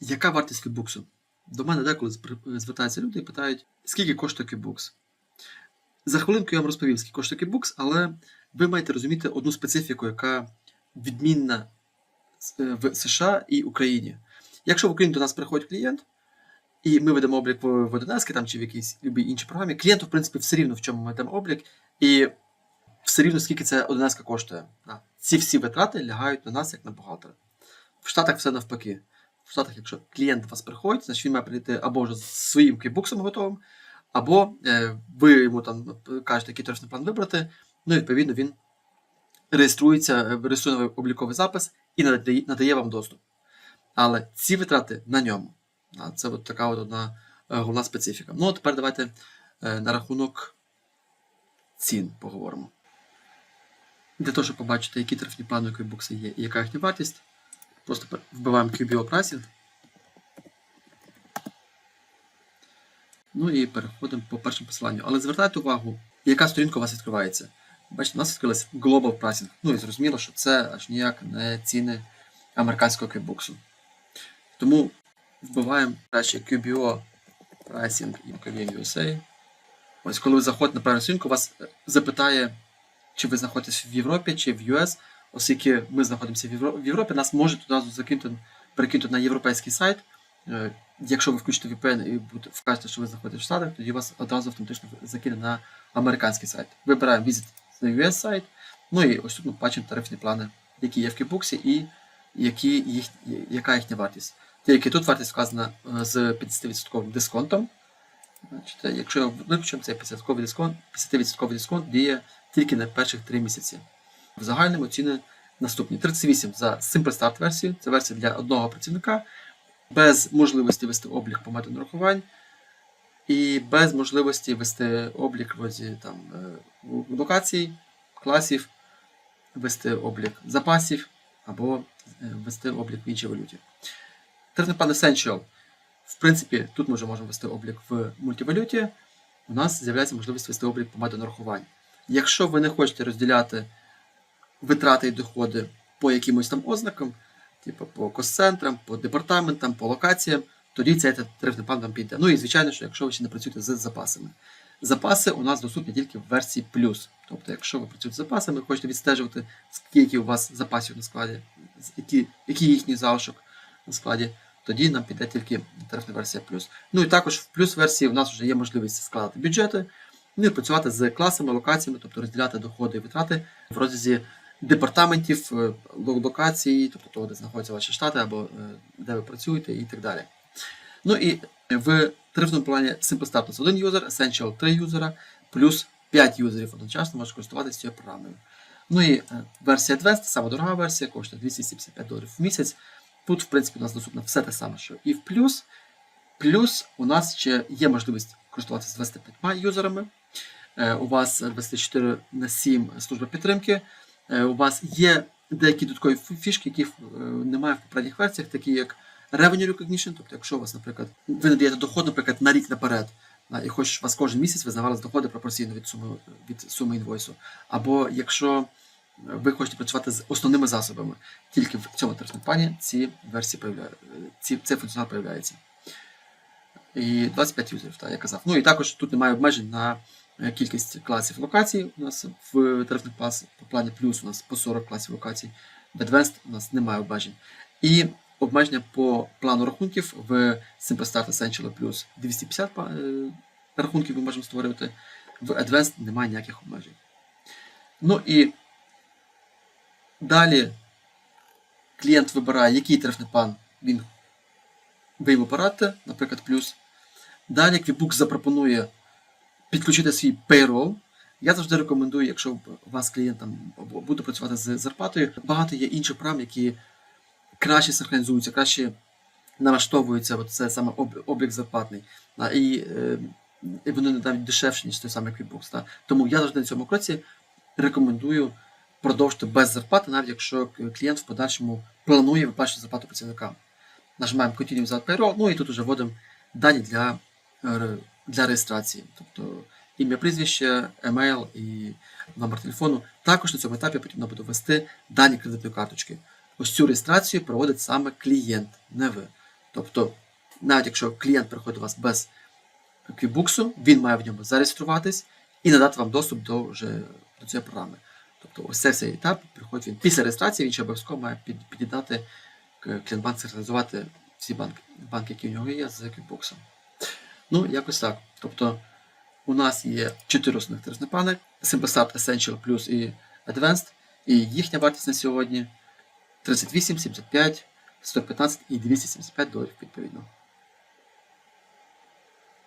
Яка вартість квітбуксу? До мене деколи звертаються люди і питають, скільки коштує квітбукс? За хвилинку я вам розповім, скільки коштує квітбукс, але ви маєте розуміти одну специфіку, яка відмінна е, в США і Україні. Якщо в Україні до нас приходить клієнт, і ми ведемо облік в 11 там, чи в якійсь любій іншій програмі, клієнту, в принципі, все рівно в чому ми ведемо облік, і все рівно скільки це 11 коштує. Ці всі витрати лягають на нас як на бухгалтера. В Штатах все навпаки. В Штатах, якщо клієнт вас приходить, значить він має прийти або вже з своїм кейбуксом готовим, або е, ви йому там кажете, який тарифний план вибрати. Ну, і, відповідно, він реєструється, е, реєструє новий обліковий запис і надає, надає вам доступ. Але ці витрати на ньому. Це от така от одна е, головна специфіка. Ну, а тепер давайте е, на рахунок цін поговоримо. Для того, щоб побачити, які тарифні плани QBooks є і яка їхня вартість, просто вбиваємо QBO Pricing. Ну і переходимо по першому посиланню. Але звертайте увагу, яка сторінка у вас відкривається. Бачите, у нас відкрилась Global Pricing. Ну і зрозуміло, що це аж ніяк не ціни американського QBooks. Тому вбиваємо краще QBO Pricing і KVM USA. Ось коли ви заходите на правильну сторінку, вас запитає, чи ви знаходитесь в Європі, чи в US, оскільки ми знаходимося в Європі, нас можуть одразу закинути, перекинути на європейський сайт. Е, Якщо ви включите VPN і вкажете, що ви знаходитесь в Штатах, тоді вас одразу автоматично закине на американський сайт. Вибираємо Visit на US сайт. Ну і ось тут ми бачимо тарифні плани, які є в Кібуксі і які їх, яка їхня вартість. Тільки тут вартість вказана е, з 50% дисконтом. Значить, е, якщо виключимо цей 50% дисконт, 50% дисконт діє тільки на перших 3 місяці. В загальному ціни наступні: 38 за Simple Start версію, це версія для одного працівника, без можливості вести облік по методу нарахувань, і без можливості вести облік в розі там, е, локацій, класів, вести облік запасів або е, вести облік в іншій валюті. Тарифний план Essential. В принципі, тут ми вже можемо вести облік в мультивалюті. У нас з'являється можливість вести облік по методу нарахувань. Якщо ви не хочете розділяти витрати і доходи по якимось там ознакам, типу по кос-центрам, по департаментам, по локаціям, тоді цей тарифний план вам піде. Ну і звичайно, що якщо ви ще не працюєте з запасами. Запаси у нас доступні тільки в версії плюс. Тобто, якщо ви працюєте з запасами, хочете відстежувати, скільки у вас запасів на складі, які, який їхній залишок на складі, тоді нам піде тільки тарифна версія плюс. Ну і також в плюс версії у нас вже є можливість складати бюджети, ну і працювати з класами, локаціями, тобто розділяти доходи і витрати в розрізі департаментів, е, локацій, тобто того, де знаходяться ваші штати або е, де ви працюєте і так далі. Ну і в тарифному плані Simple нас один юзер, Essential 3 юзера, плюс 5 юзерів одночасно можуть користуватися цією програмою. Ну і е, версія Advanced, сама дорога версія, коштує 275 доларів в місяць. Тут, в принципі, у нас доступно все те саме, що і в плюс. Плюс у нас ще є можливість користуватися 25 юзерами. У вас 24 на 7 служба підтримки. Е, У вас є деякі додаткові фішки, яких е, немає в попередніх версіях, такі як Revenue Recognition, тобто, якщо у вас, наприклад, ви надаєте доход, наприклад, на рік наперед, і хоч у вас кожен місяць визнавалися доходи пропорційно від суми від суми інвойсу. Або якщо ви хочете працювати з основними засобами, тільки в цьому тарифному плані ці версії ці, цей функціонал появляється. І 25 юзерів, так, я казав. Ну і також тут немає обмежень на е, кількість класів локацій. У нас в тарифних плані плюс у нас по 40 класів локацій. В Advanced у нас немає обмежень. І обмеження по плану рахунків в Simple Start Essential плюс 250 е, рахунків ми можемо створювати. В Advanced немає ніяких обмежень. Ну і далі клієнт вибирає, який тарифний план він ви йому порадите, наприклад, плюс. Далі QuickBooks запропонує підключити свій payroll. Я завжди рекомендую, якщо у вас клієнт там буде працювати з зарплатою, багато є інших програм, які краще синхронізуються, краще налаштовуються, от це саме облік зарплатний. І, е, і вони навіть дешевші, ніж той самий QuickBooks. Та. Тому я завжди на цьому кроці рекомендую продовжити без зарплати, навіть якщо клієнт в подальшому планує виплачувати зарплату працівникам. Нажимаємо Continue Without Payroll, ну і тут вже вводимо дані для, е, для реєстрації. Тобто ім'я, прізвище, емейл і номер телефону. Також на цьому етапі потрібно буде ввести дані кредитної карточки. Ось цю реєстрацію проводить саме клієнт, не ви. Тобто, навіть якщо клієнт приходить до вас без QuickBooks, він має в ньому зареєструватись і надати вам доступ до, вже, до цієї програми. Тобто ось цей цей етап приходить він. Після реєстрації він ще обов'язково має під, під'єднати клієнт-банк синхронізувати всі банки, банки, які в нього є, з QuickBooks. Ну, якось так. Тобто у нас є 4 основних тарифних плани: Simplesat Essential Plus і Advanced, і їхня вартість на сьогодні 38, 75, 115 і 275 доларів відповідно.